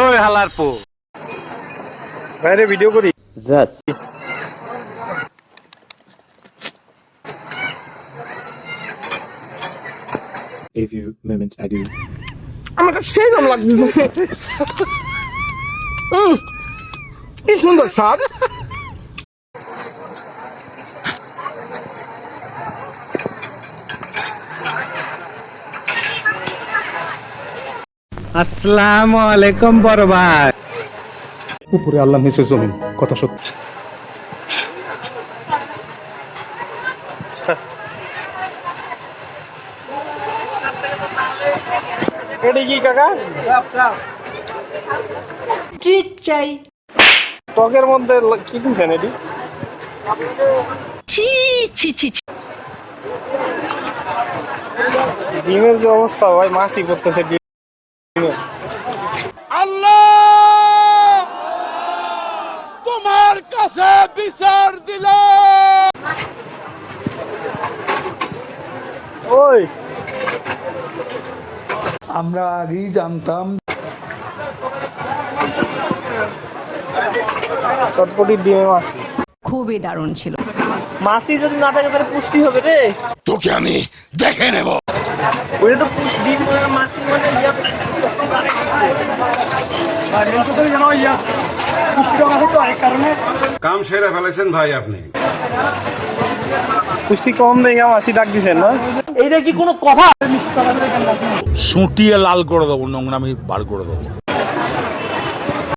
ওই হালার পো। বাইরে ভিডিও করি। Just A few moments ago. আমাকে সেই দাম লাগতেছে। উম, কি সুন্দর স্বাদ। আসসালামু আলাইকুম বড় ভাই উপরে আল্লাহ নিচে জমিন কথা সত্যি। এটা কি কাকা? ট্রিট চাই। টকের মধ্যে কি দিচ্ছেন এটি? ছি ছি ছি ছি। ডিমের যে অবস্থা ভাই মাসি করতেছে ডিমের ওই। আমরা আগেই জানতাম। চটপটির ডিমে মাসি খুবই দারুণ ছিল। মাছি যদি না থাকে তাহলে পুষ্টি হবে রে। তোকে আমি দেখে নেব। ওটা তো পুষ্টি ডিম মানে ইয়া কাম সেরে ফেলেছেন ভাই আপনি। পুষ্টি কম দেখে মাসি ডাক দিছেন না। এইটা কি কোনো কথা? সুটিয়ে লাল করে দেবো নোংরামি বার করে দেবো।